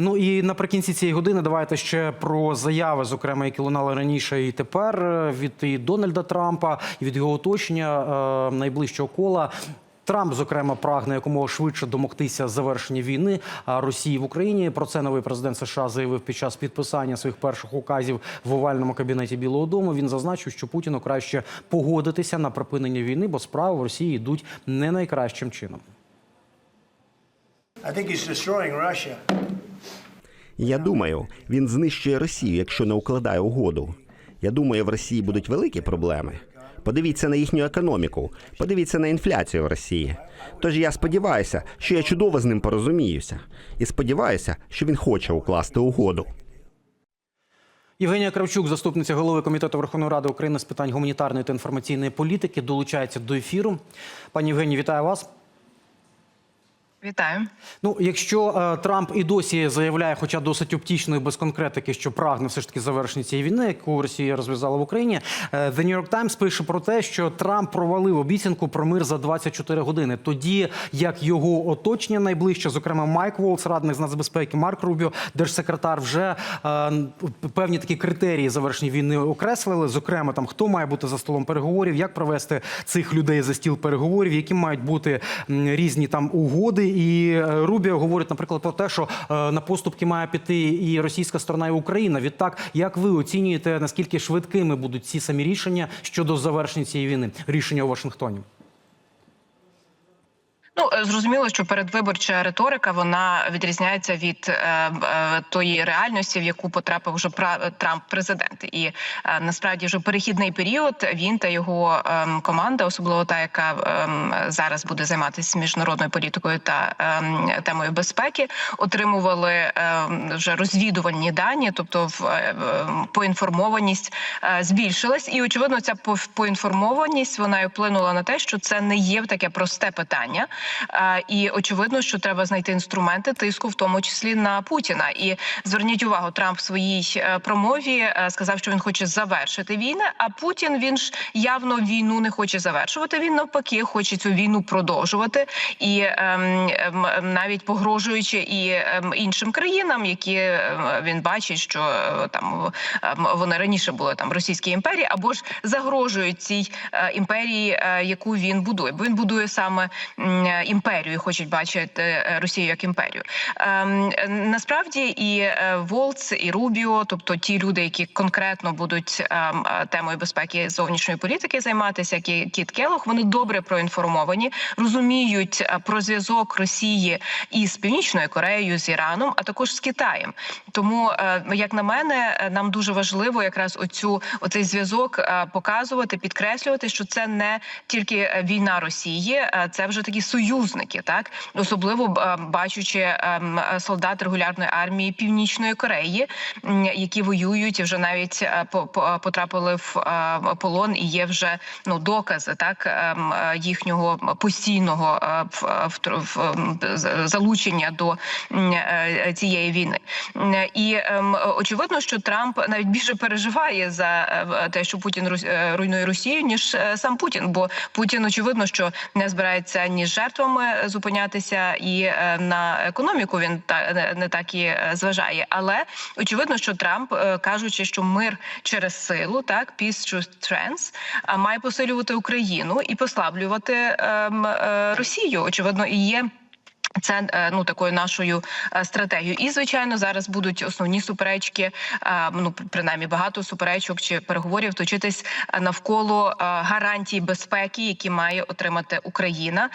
Ну і наприкінці цієї години давайте ще про заяви, зокрема, які лунали раніше і тепер е, від і Дональда Трампа, і від його оточення е, найближчого кола. Трамп, зокрема, прагне якомога швидше домогтися завершення війни Росії в Україні. Про це новий президент США заявив під час підписання своїх перших указів в овальному кабінеті Білого Дому. Він зазначив, що Путіну краще погодитися на припинення війни, бо справи в Росії йдуть не найкращим чином. I think he's destroying Russia. Я думаю, він знищує Росію, якщо не укладає угоду. Я думаю, в Росії будуть великі проблеми. Подивіться на їхню економіку, подивіться на інфляцію в Росії. Тож я сподіваюся, що я чудово з ним порозуміюся, і сподіваюся, що він хоче укласти угоду. Євгенія Кравчук, заступниця голови комітету Верховної Ради України з питань гуманітарної та інформаційної політики, долучається до ефіру. Пані Євгенію, вітаю вас. Вітаю. Ну, якщо е, Трамп і досі заявляє, хоча досить оптічно і без конкретики, що прагне все ж таки завершення цієї війни, яку Росія розв'язала в Україні, е, The New York Times пише про те, що Трамп провалив обіцянку про мир за 24 години. Тоді як його оточення найближче, зокрема Майк Волц, радник з нацбезпеки, Марк Рубіо, держсекретар, вже е, певні такі критерії завершення війни окреслили. Зокрема, там хто має бути за столом переговорів, як провести цих людей за стіл переговорів, які мають бути різні там угоди. І е, Рубіо говорить, наприклад, про те, що е, на поступки має піти і російська сторона, і Україна. Відтак, як ви оцінюєте, наскільки швидкими будуть ці самі рішення щодо завершення цієї війни? Рішення у Вашингтоні? Ну е, зрозуміло, що передвиборча риторика вона відрізняється від е, е, тої реальності, в яку потрапив вже Трамп президент. І е, насправді вже перехідний період він та його ем, команда, особливо та, яка ем, зараз буде займатися міжнародною політикою та ем, темою безпеки, отримували ем, вже розвідувальні дані, тобто в е, поінформованість е, збільшилась, і очевидно, ця поінформованість вона і вплинула на те, що це не є таке просте питання. Е, І очевидно, що треба знайти інструменти тиску, в тому числі на Путіна. І зверніть увагу, Трамп в своїй е, промові е, сказав, що він хоче завершити війну. А Путін він ж явно війну не хоче завершувати. Він навпаки хоче цю війну продовжувати і ем, ем, навіть погрожуючи і ем, іншим країнам, які ем, він бачить, що там ем, вони раніше були там Російській імперії, або ж загрожують цій е, імперії, е, яку він будує. Бо він будує саме е, імперію, і хочуть бачити е, Росію як імперію. Ем, насправді і е, Волц, і Рубіо, тобто ті люди, які конкретно будуть ем, е, темою безпеки зовнішньої політики займатися, як і Кіт Келох, вони добре проінформовані, розуміють про зв'язок Росії із Північною Кореєю, з Іраном, а також з Китаєм. Тому, як на мене, нам дуже важливо якраз оцю оцей зв'язок показувати, підкреслювати, що це не тільки війна Росії, це вже такі союзники, так особливо е, бачучи ем, е, солдат регулярної армії Північної Кореї, які воюють і вже навіть е, по- потрапили в е, полон, і є вже ну докази так ем, е, їхнього постійного е, залучення до е, цієї війни. І ем, очевидно, що Трамп навіть більше переживає за е, те, що Путін е, руйнує Росію, ніж е, сам Путін. Бо Путін очевидно, що не збирається ні з жертвами зупинятися, і е, на економіку він не- так і е, зважає. Але очевидно, що Трамп, е, кажучи, що мир через силу, так peace through strength, має посилювати Україну і послаблювати ем, Росію. Очевидно, і є. Це е, ну такою нашою е, стратегією. І звичайно, зараз будуть основні суперечки. е, Ну принаймні багато суперечок чи переговорів точитись навколо гарантій безпеки, які має отримати Україна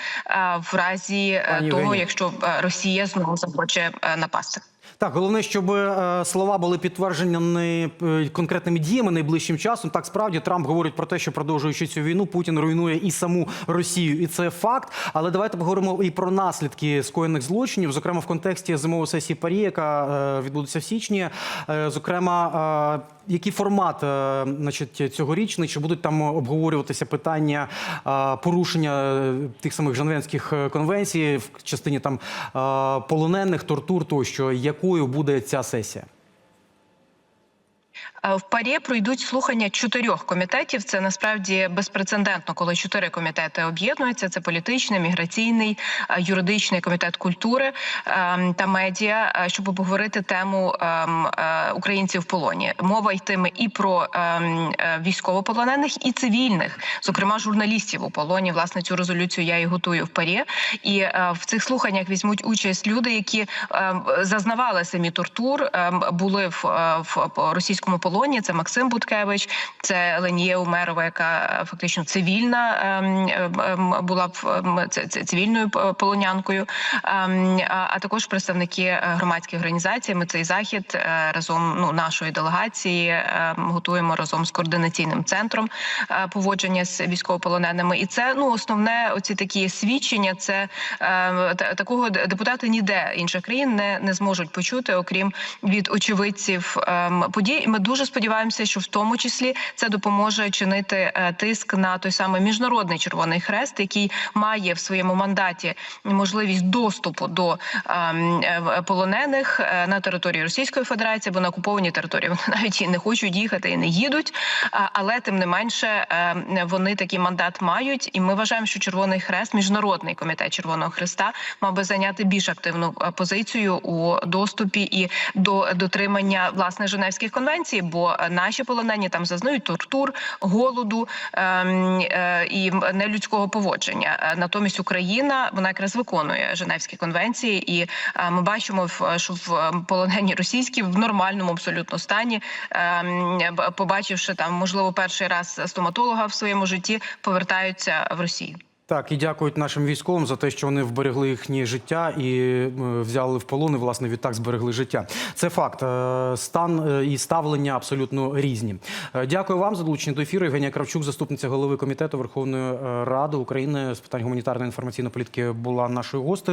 в разі Пані того, Вені. якщо Росія знову захоче напасти. Так, головне, щоб е, слова були підтверджені е, конкретними діями найближчим часом. Так, справді Трамп говорить про те, що продовжуючи цю війну, Путін руйнує і саму Росію, і це факт. Але давайте поговоримо і про наслідки скоєних злочинів, зокрема в контексті зимової сесії Парі, яка е, відбудеться в січні. Зокрема, який формат е, значить, цьогорічний? Чи будуть там обговорюватися питання е, порушення е, тих самих Женевських конвенцій в частині там полонених, тортур тощо? Якою буде ця сесія? Е, В парі пройдуть слухання чотирьох комітетів. Це насправді безпрецедентно, коли чотири комітети об'єднуються. Це політичний, міграційний, е, юридичний комітет культури ем, та медіа, е, щоб обговорити тему ем, українців в полоні. Мова йтиме і про ем, військовополонених, і цивільних, зокрема журналістів у полоні. Власне, цю резолюцію я і готую в парі. І в цих слуханнях візьмуть участь люди, які зазнавали самі тортур, були в, російському полоні. Це Максим Буткевич, це Ленія Умерова, яка е, фактично цивільна ем, ем, ем, була ем, цивільною полонянкою. Ем, а також представники е, громадських організацій. Ми цей захід е, разом ну нашої делегації ем, готуємо разом з координаційним центром поводження з військовополоненими. І це ну основне, оці такі свідчення. Це е, такого депутати ніде інших країн не, не зможуть почути, окрім від очевидців ем, подій. Ми дуже сподіваємося, що в тому числі це допоможе чинити е, тиск на той самий міжнародний Червоний Хрест, який має в своєму мандаті можливість доступу до ем, е, полонених е, на території Російської Федерації або на окупованій території. Вони навіть і не хочуть їхати і не їдуть. Але тим не менше ем, вони такий мандат мають, і ми вважаємо, що Червоний Хрест, міжнародний комітет Червоного Хреста, мав би зайняти більш активну позицію у доступі і до дотримання власне Женевських конвенцій, бо наші полонені там зазнають тортур, голоду ем, е, і нелюдського поводження. Е, Натомість Україна вона якраз виконує Женевські конвенції, і е, ми бачимо, що в полонені російські в нормальному абсолютно стані, ем, побачивши там, можливо, перший раз стоматолога в своєму житті, повертаються в Росію. Так, і дякують нашим військовим за те, що вони вберегли їхнє життя і е, взяли в полон, і власне відтак зберегли життя. Це факт. Е, Стан е, і ставлення абсолютно різні. Дякую вам за долучення до ефіру. Євгенія Кравчук, заступниця голови комітету Верховної Ради України з питань гуманітарної інформаційної політики, була нашою гостею.